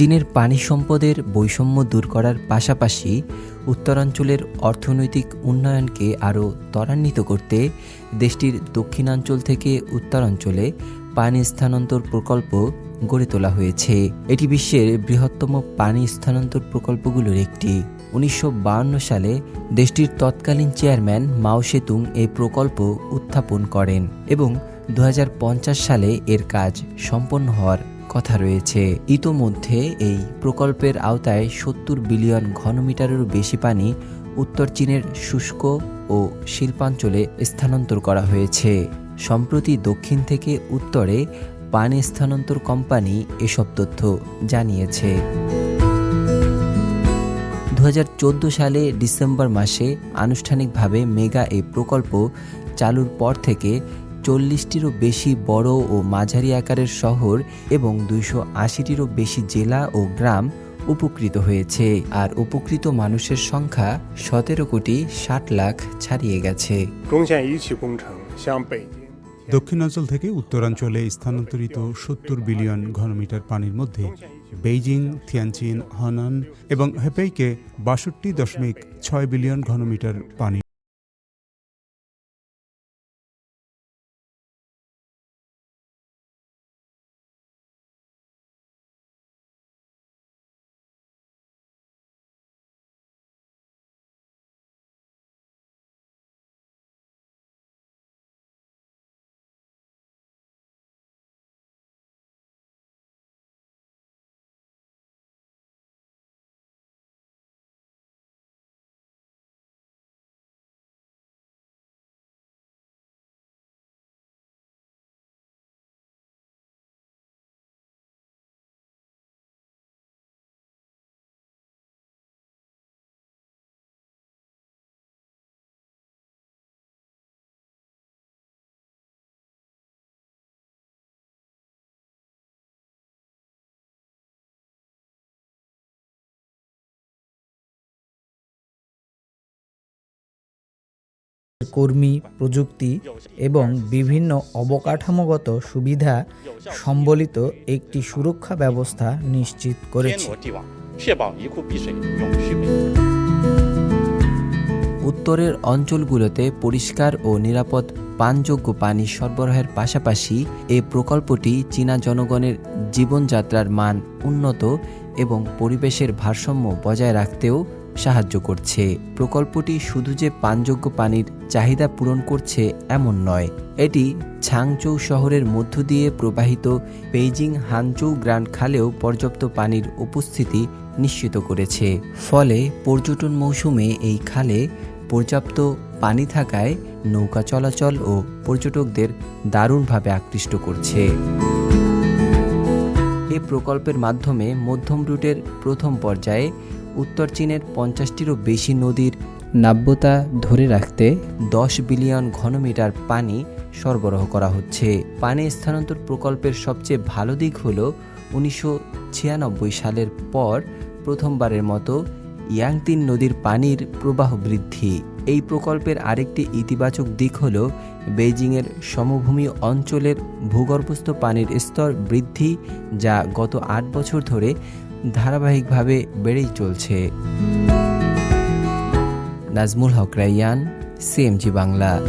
চীনের পানি সম্পদের বৈষম্য দূর করার পাশাপাশি উত্তরাঞ্চলের অর্থনৈতিক উন্নয়নকে আরও ত্বরান্বিত করতে দেশটির দক্ষিণাঞ্চল থেকে উত্তরাঞ্চলে পানি স্থানান্তর প্রকল্প গড়ে তোলা হয়েছে। এটি বিশ্বের বৃহত্তম পানি স্থানান্তর প্রকল্পগুলোর একটি। উনিশশো সালে দেশটির তৎকালীন চেয়ারম্যান মাও সেতুং এই প্রকল্প উত্থাপন করেন এবং দু হাজার পঞ্চাশ সালে এর কাজ সম্পন্ন হওয়ার কথা রয়েছে, ইতোমধ্যে এই প্রকল্পের আওতায় সত্তর বিলিয়ন ঘনমিটারেরও বেশি পানি উত্তর চীনের শুষ্ক ও শিল্পাঞ্চলে স্থানান্তর করা হয়েছে। সম্প্রতি দক্ষিণ থেকে উত্তরে পানি স্থানান্তর কোম্পানি এসব তথ্য জানিয়েছে। দু হাজার চোদ্দ সালে ডিসেম্বর মাসে আনুষ্ঠানিকভাবে মেগা এই প্রকল্প চালুর পর থেকে চল্লিশটিরও বেশি বড় ও মাঝারি আকারের শহর এবং দুইশো আশিটিরও বেশি জেলা ও গ্রাম উপকৃত হয়েছে। আর উপকৃত মানুষের সংখ্যা সতেরো কোটি ষাট লাখ ছাড়িয়ে গেছে। দক্ষিণাঞ্চল থেকে উত্তরাঞ্চলে স্থানান্তরিত সত্তর বিলিয়ন ঘনমিটার পানির মধ্যে বেইজিং, থিয়ানচিন, হনান এবং হেপেইকে বাষট্টি দশমিক ছয় বিলিয়ন ঘনমিটার পানি কর্মী, প্রযুক্তি এবং বিভিন্ন অবকাঠামোগত সুবিধা সম্বলিত একটি সুরক্ষা ব্যবস্থা নিশ্চিত করেছে। উত্তরের অঞ্চলগুলোতে পরিষ্কার ও নিরাপদ পানযোগ্য পানি সরবরাহের পাশাপাশি এ প্রকল্পটি চীনা জনগণের জীবনযাত্রার মান উন্নত এবং পরিবেশের ভারসাম্য বজায় রাখতেও সাহায্য করছে। প্রকল্পটি শুধু যে পানযোগ্য পানির চাহিদা পূরণ করছে এমন নয়। এটি ছাংচৌ শহরের মধ্য দিয়ে প্রবাহিত বেইজিং হানচৌ গ্র্যান্ড খালেও পর্যাপ্ত পানির উপস্থিতি নিশ্চিত করেছে। ফলে পর্যটন মৌসুমে এই খালে পর্যাপ্ত পানি থাকায় নৌকা চলাচল ও পর্যটকদের দারুণভাবে আকৃষ্ট করছে। এ প্রকল্পের মাধ্যমে মধ্যম রুটের প্রথম পর্যায়ে উত্তর চীনের পঞ্চাশটিরও বেশি নদীর নাব্যতা ধরে রাখতে দশ বিলিয়ন ঘনমিটার পানি সরবরাহ করা হচ্ছে। পানি স্থানান্তর প্রকল্পের সবচেয়ে ভালো দিক হল উনিশশো ছিয়ানব্বই সালের পর প্রথমবারের মতো ইয়াংতিন নদীর পানির প্রবাহ বৃদ্ধি। এই প্রকল্পের আরেকটি ইতিবাচক দিক হল বেইজিংয়ের সমভূমি অঞ্চলের ভূগর্ভস্থ পানির স্তর বৃদ্ধি, যা গত আট বছর ধরে ধারাবাহিকভাবে বেড়েই চলছে। নাজমুল হক রাইয়ান সিএমজি বাংলা।